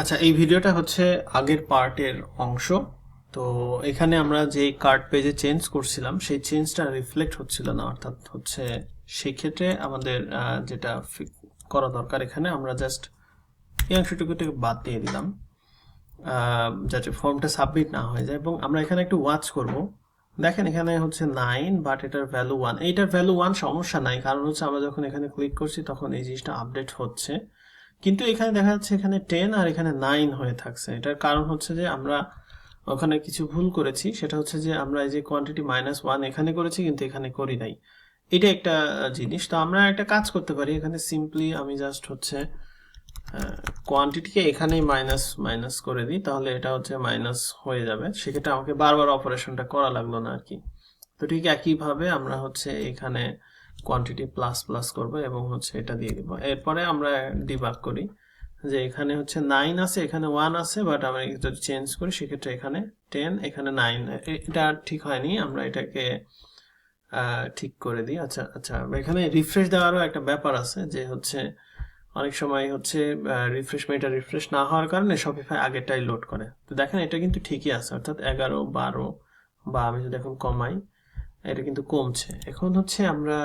আচ্ছা এই ভিডিওটা হচ্ছে আগের পার্টের অংশ। তো এখানে আমরা যে কার্ড পেজে চেঞ্জ করছিলাম, সেই চেঞ্জটা রিফ্লেক্ট হচ্ছিল না, অর্থাৎ হচ্ছে সেই ক্ষেত্রে আমাদের যেটা করা দরকার এখানে, আমরা জাস্ট এই অংশটুকুটাকে বাদ দিয়ে দিলাম যাতে ফর্মটা সাবমিট না হয়ে যায়। এবং আমরা এখানে একটু ওয়াচ করব। দেখেন এখানে হচ্ছে নাইন বাট এটার ভ্যালু ওয়ান এইটার ভ্যালু ওয়ান সমস্যা নাই, কারণ হচ্ছে আমরা যখন এখানে ক্লিক করছি, তখন এই জিনিসটা আপডেট হচ্ছে। কিন্তু এখানে দেখা যাচ্ছে এখানে টেন আর এখানে নাইন হয়ে থাকছে। এটার কারণ হচ্ছে যে আমরা ওখানে কিছু ভুল করেছি। সেটা হচ্ছে যে আমরা এই যে কোয়ান্টিটি মাইনাস ওয়ান এখানে করেছি, কিন্তু এখানে করি নাই। এটা একটা জিনিস। তো আমরা একটা কাজ করতে পারি। এখানে সিম্পলি আমি জাস্ট হচ্ছে কোয়ান্টিটিকে এখানেই মাইনাস মাইনাস করে দিই। তাহলে এটা হচ্ছে মাইনাস হয়ে যাবে। সেক্ষেত্রে আমাকে বারবার অপারেশনটা করা লাগল না আর কি। তো ঠিক একইভাবে আমরা হচ্ছে এখানে কোয়ান্টিটি প্লাস প্লাস করব এবং হচ্ছে এটা দিয়ে দিব। এরপরে আমরা ডিবাগ করি যে এখানে হচ্ছে নাইন আছে, এখানে ওয়ান আছে বাট আমরা যদি চেঞ্জ করি, সেক্ষেত্রে এখানে টেন এখানে নাইন এটা ঠিক হয়নি, আমরা এটাকে ঠিক করে দিই। আচ্ছা আচ্ছা এখানে রিফ্রেশ দেওয়ারও একটা ব্যাপার আছে যে হচ্ছে অনেক সময় হচ্ছে রিফ্রেশ এটা রিফ্রেশ না হওয়ার কারণে শপিফাই আগেরটাই লোড করে। তো দেখেন, এটা কিন্তু ঠিকই আছে, অর্থাৎ এগারো, বারো বা আমি যদি এখন কমাই এটা কিন্তু কমছে। এখন হচ্ছে আমরা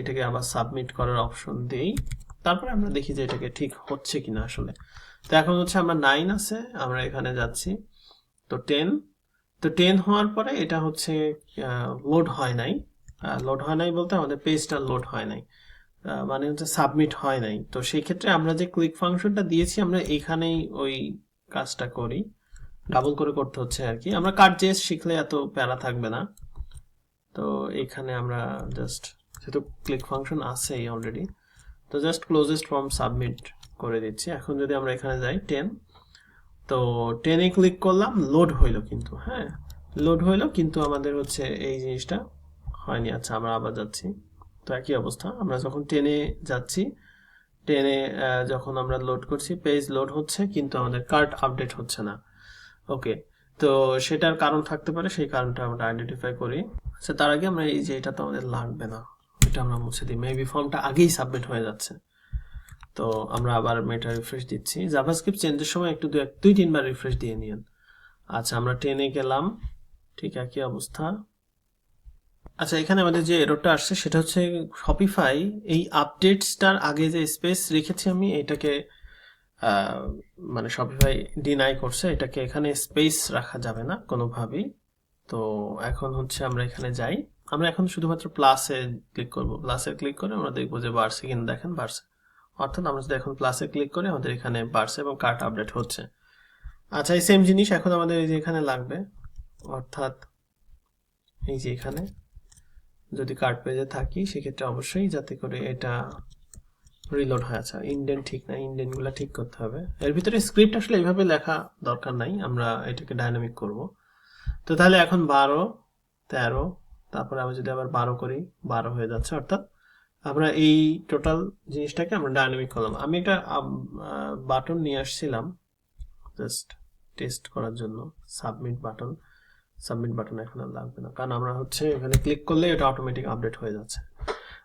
এটাকে আবার সাবমিট করার অপশন দেই। তারপরে আমরা দেখি যে এটাকে ঠিক হচ্ছে কিনা আসলে। তো এখন হচ্ছে আমরা নাইন আছে, আমরা এখানে যাচ্ছি। তো টেন তো টেন হওয়ার পরে এটা হচ্ছে লোড হয় নাই। লোড হয় নাই বলতে আমাদের পেজটা লোড হয় নাই। মানে হচ্ছে সাবমিট হয় নাই। তো সেই ক্ষেত্রে আমরা যে ক্লিক ফাংশনটা দিয়েছি, আমরা এখানেই ওই কাজটা করি। ডাবল করে করতে হচ্ছে আর কি। আমরা কার্ড জেস শিখলে এত প্যারা থাকবে না। তো এখানে আমরা জাস্ট যেহেতু ক্লিক ফাংশন আছেই অলরেডি তো জাস্ট ক্লোজেস্ট ফর্ম সাবমিট করে দিচ্ছি। এখন যদি আমরা এখানে যাই টেন তো টেনে ক্লিক করলাম লোড হইল কিন্তু হ্যাঁ? লোড হইল কিন্তু আমাদের হচ্ছে এই জিনিসটা হয়নি। আচ্ছা আমরা আবার যাচ্ছি। তো একই অবস্থা, আমরা যখন টেনে যাচ্ছি টেনে যখন আমরা লোড করছি পেজ লোড হচ্ছে, কিন্তু আমাদের কার্ড আপডেট হচ্ছে না। ওকে তো সেটার কারণ থাকতে পারে, সেই কারণটা আমরা আইডেন্টিফাই করি। আচ্ছা তার আগে আমরা এই যে এটা তো আমাদের লাগবে না, এটা আমরা মুছে দিই। মেবি ফর্মটা আগেই সাবমিট হয়ে যাচ্ছে। তো আমরা আবার মেটা রিফ্রেশ দিচ্ছি। জাভাস্ক্রিপ্ট চেঞ্জের সময় একটু দু এক দুই তিনবার রিফ্রেশ দিয়ে নিন। আচ্ছা আমরা টেনে গেলাম। ঠিক একই অবস্থা। আচ্ছা এখানে আমাদের যে এররটা আসছে, সেটা হচ্ছে শপিফাই এই আপডেটসটার আগে যে স্পেস রেখেছি আমি, এটাকে মানে শপিফাই ডিনাই করছে, এটাকে এখানে স্পেস রাখা যাবে না কোনোভাবেই। তো এখন হচ্ছে আমরা এখানে যাই। আমরা এখন শুধুমাত্র প্লাসে ক্লিক করব। প্লাসে ক্লিক করে আমরা দেখব যে বাড়ছে কিনা দেখেন বাড়ছে অর্থাৎ আমরা যদি এখন প্লাসে ক্লিক করি, আমাদের এখানে বাড়ছে এবং কার্ট আপডেট হচ্ছে। আচ্ছা এই সেম জিনিস এখন আমাদের এই যে এখানে লাগবে। অর্থাৎ এই যে এখানে যদি কার্ড পেজে থাকি, সেক্ষেত্রে অবশ্যই যাতে করে এটা রিলোড হয়ে আছে। ইন্ডেন্ট ঠিক না ইন্ডেন্টগুলো ঠিক করতে হবে। এর ভিতরে স্ক্রিপ্ট আসলে এইভাবে লেখা দরকার নাই, আমরা এটাকে ডাইনামিক করব। তো তাহলে এখন বারো, তেরো, তারপরে আমি যদি আবার বারো করি, বারো হয়ে যাচ্ছে, অর্থাৎ আমরা এই টোটাল জিনিসটাকে আমরা ডাইনামিক করলাম। আমি একটা বাটন নিয়ে আসছিলাম জাস্ট টেস্ট করার জন্য সাবমিট বাটন সাবমিট বাটন এখন আর লাগবে না, কারণ আমরা হচ্ছে এখানে ক্লিক করলে এটা অটোমেটিক আপডেট হয়ে যাচ্ছে।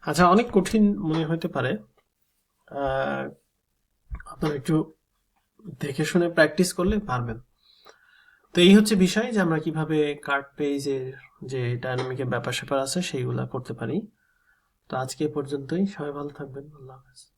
আচ্ছা অনেক কঠিন মনে হতে পারে আপনারা একটু দেখে শুনে প্র্যাকটিস করলে পারবেন। তো এই হচ্ছে বিষয় যে আমরা কীভাবে কার্ড পেজের যে ডায়নামিকের ব্যাপার স্যাপার আছে, সেইগুলা করতে পারি। তো আজকে পর্যন্তই। সবাই ভালো থাকবেন। আল্লাহ হাফেজ।